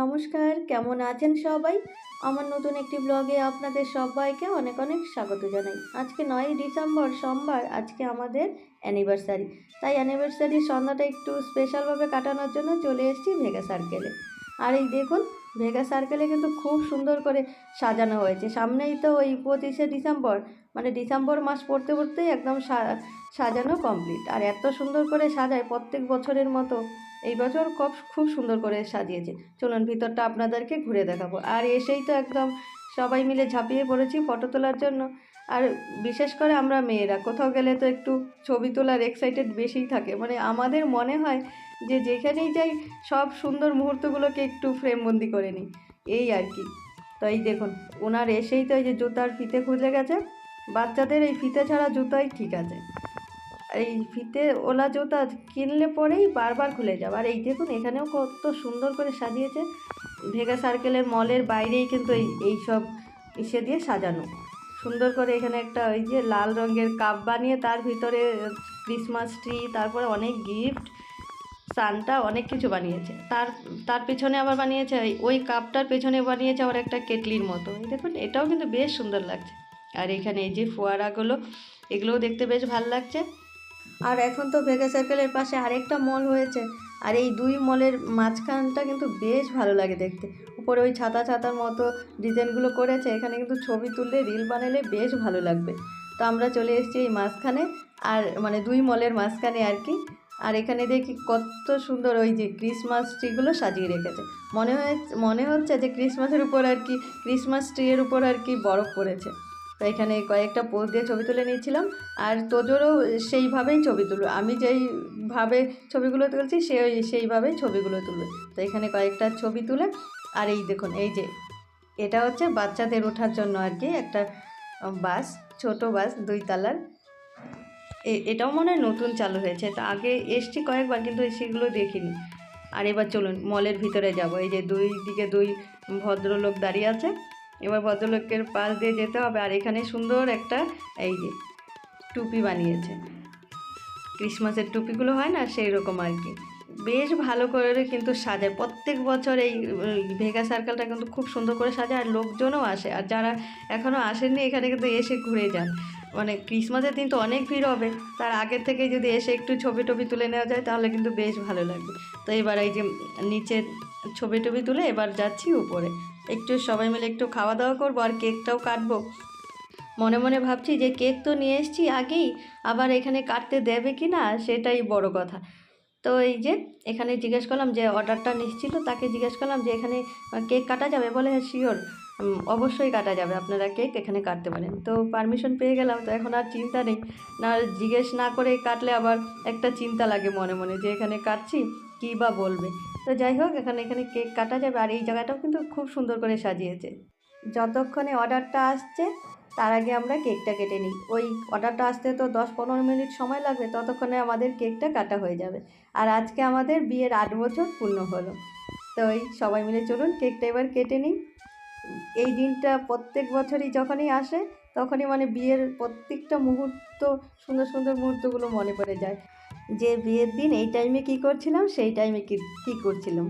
নমস্কার, কেমন আছেন সবাই? আমার নতুন একটি ব্লগে আপনাদের সবাইকে অনেক অনেক স্বাগত জানাই। আজকে নয়ই ডিসেম্বর, সোমবার, আজকে আমাদের অ্যানিভার্সারি। তাই অ্যানিভার্সারির সন্ধ্যাটা একটু স্পেশালভাবে কাটানোর জন্য চলে এসেছি ভেগা সার্কেলে আর এই দেখুন, ভেগা সার্কেলে কিন্তু খুব সুন্দর করে সাজানো হয়েছে। সামনেই তো ওই পঁচিশে ডিসেম্বর মানে ডিসেম্বর মাস পড়তে পড়তেই একদম সাজানো কমপ্লিট আর এত সুন্দর করে সাজায় প্রত্যেক বছরের মতো। এই বছর খুব খুব সুন্দর করে সাজিয়েছে। চলুন ভিতরটা আপনাদেরকে ঘুরে দেখাবো। আর এসেই তো একদম সবাই মিলে ঝাঁপিয়ে পড়েছি ফটো তোলার জন্য। আর বিশেষ করে আমরা মেয়েরা, কোথাও গেলে তো একটু ছবি তোলার এক্সাইটেড বেশিই থাকে। মানে আমাদের মনে হয় যে যেখানেই যাই সব সুন্দর মুহূর্তগুলোকে একটু ফ্রেমবন্দি করে নিই। এই আর কি। তো এই দেখুন, ওনার এসেই তো এই যে জুতার ফিতে খুলে গেছে। বাচ্চাদের এই ফিতে ছাড়া জুতাই ঠিক আছে। এই ফিতে ওলা জুতা কিনলে পরেই বারবার খুলে যাবে। আর এই দেখুন, এখানেও কত সুন্দর করে সাজিয়েছে। ভেগা সার্কেলের মলের বাইরেই কিন্তু এই এই সব ইসে দিয়ে সাজানো। সুন্দর করে এখানে একটা ওই যে লাল রঙের কাপ বানিয়ে তার ভিতরে ক্রিসমাস ট্রি তারপরে অনেক গিফট সানটা অনেক কিছু বানিয়েছে। তার তার পেছনে আবার বানিয়েছে, ওই- কাপটার পেছনে বানিয়েছে আবার একটা কেটলির মতো। দেখুন, এটাও কিন্তু বেশ সুন্দর লাগছে। আর এখানে এই যে ফোয়ারাগুলো, এগুলোও দেখতে বেশ ভালো লাগছে। আর এখন তো ভেগা সার্কেলের পাশে আরেকটা মল হয়েছে। আর এই দুই মলের মাঝখানটা কিন্তু বেশ ভালো লাগে দেখতে। উপরে ওই ছাতা ছাতার মতো ডিজাইনগুলো করেছে, এখানে কিন্তু ছবি তুললে রিল বানালে বেশ ভালো লাগবে। তো আমরা চলে এসেছি এই মাঝখানে, আর মানে দুই মলের মাঝখানে আর কি। আর এখানে দেখি কত সুন্দর ওই যে ক্রিসমাস ট্রিগুলো সাজিয়ে রেখেছে। মনে হয় মনে হচ্ছে যে ক্রিসমাসের উপর আর কি ক্রিসমাস ট্রিয়ের উপর আর কি বরফ পড়েছে। তো এখানে কয়েকটা পোজ দিয়ে ছবি তুলে নিয়েছিলাম। আর তোজোরও সেইভাবেই ছবি তুলবে। আমি যেইভাবে ছবিগুলো তুলছি, সে সেইভাবেই ছবিগুলো তুলবে। তো এখানে কয়েকটা ছবি তুলে, আর এই দেখুন, এই যে, এটা হচ্ছে বাচ্চাদের ওঠার জন্য আর কি একটা বাস, ছোট বাস, দুই তালার। এটাও মনে হয় নতুন চালু হয়েছে। তা আগে এসছি কয়েকবার, কিন্তু সেগুলো দেখিনি। আর এবার চলুন মলের ভিতরে যাব। এই যে দুই দিকে দুই ভদ্রলোক দাঁড়িয়ে আছে। এবার ভদ্রলোকের পাশ দিয়ে যেতে হবে। আর এখানে সুন্দর একটা এই যে টুপি বানিয়েছে। ক্রিসমাসের টুপিগুলো হয় না সেই রকম আর কি। বেশ ভালো করে কিন্তু সাজায় প্রত্যেক বছর এই ভেগা সার্কেলটা কিন্তু খুব সুন্দর করে সাজায় আর লোকজনও আসে। আর যারা এখনও আসেননি, এখানে কিন্তু এসে ঘুরে যান। মানে ক্রিসমাসের দিন তো অনেক ভিড় হবে। তার আগের থেকে যদি এসে একটু ছবি টবি তুলে নেওয়া যায়, তাহলে কিন্তু বেশ ভালো লাগবে। তো এবার এই যে নিচে ছবি টবি তুলে এবার যাচ্ছি উপরে। একটু সবাই মিলে একটু খাওয়া দাওয়া করব আর কেকটাও কাটবো। মনে মনে ভাবছি যে কেক তো নিয়ে এসেছি আগেই, আবার এখানে কাটতে দেবে কি না সেটাই বড় কথা। তো এই যে এখানে জিজ্ঞেস করলাম যে অর্ডারটা নিচ্ছিল তাকে জিজ্ঞেস করলাম যে এখানে কেক কাটা যাবে? বলে হ্যাঁ শিওর অবশ্যই কাটা যাবে, আপনারা কেক এখানে কাটতে পারেন। তো পারমিশন পেয়ে গেলাম, তো এখন আর চিন্তা নেই। না জিজ্ঞেস না করে কাটলে আবার একটা চিন্তা লাগে মনে মনে যে এখানে কাটছি, কী বা বলবে? তো যাই হোক, এখানে এখানে কেক কাটা যাবে আর এই জায়গাটাও কিন্তু খুব সুন্দর করে সাজিয়েছে। যতক্ষণে অর্ডারটা আসছে, তার আগে আমরা কেকটা কেটে নিই। ওই অর্ডারটা আসতে তো দশ পনেরো মিনিট সময় লাগবে, ততক্ষণে আমাদের কেকটা কাটা হয়ে যাবে। আর আজকে আমাদের বিয়ের আট বছর পূর্ণ হলো। তো ওই সবাই মিলে চলুন কেকটা এবার কেটে নিই। এই দিনটা প্রত্যেক বছরই যখনই আসে, তখনই মানে বিয়ের প্রত্যেকটা মুহূর্ত, সুন্দর সুন্দর মুহূর্তগুলো মনে পড়ে যায়। যে বিয়ের দিন এই টাইমে কি করছিলাম সেই টাইমে কি কী করছিলাম?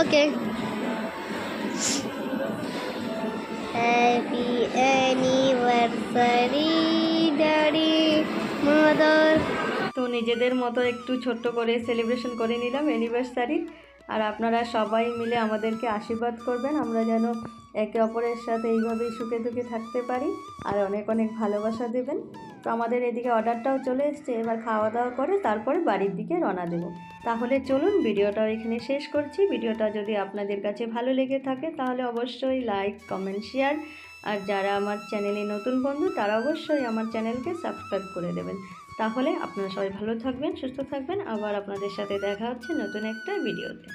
Okay happy anniversary daddy mother তো নিজেদের মতো একটু ছোট্ট করে সেলিব্রেশন করে নিলাম অ্যানিভার্সারি আর আপনারা সবাই মিলে আমাদেরকে আশীর্বাদ করবেন। আমরা যেন একে অপরের সাথে এইভাবেই সুখে দুঃখে থাকতে পারি আর অনেক অনেক ভালোবাসা দেবেন। তো আমাদের এদিকে অর্ডারটাও চলে এসছে। এবার খাওয়া দাওয়া করে তারপরে বাড়ির দিকে রওনা দেবো। তাহলে চলুন, ভিডিওটাও এখানে শেষ করছি। ভিডিওটা যদি আপনাদের কাছে ভালো লেগে থাকে, তাহলে অবশ্যই লাইক, কমেন্ট, শেয়ার আর যারা আমার চ্যানেলে নতুন বন্ধু, তারা অবশ্যই আমার চ্যানেলকে সাবস্ক্রাইব করে দেবেন। তাহলে আপনারা সবাই ভালো থাকবেন, সুস্থ থাকবেন। আবার আপনাদের সাথে দেখা হচ্ছে নতুন একটা ভিডিওতে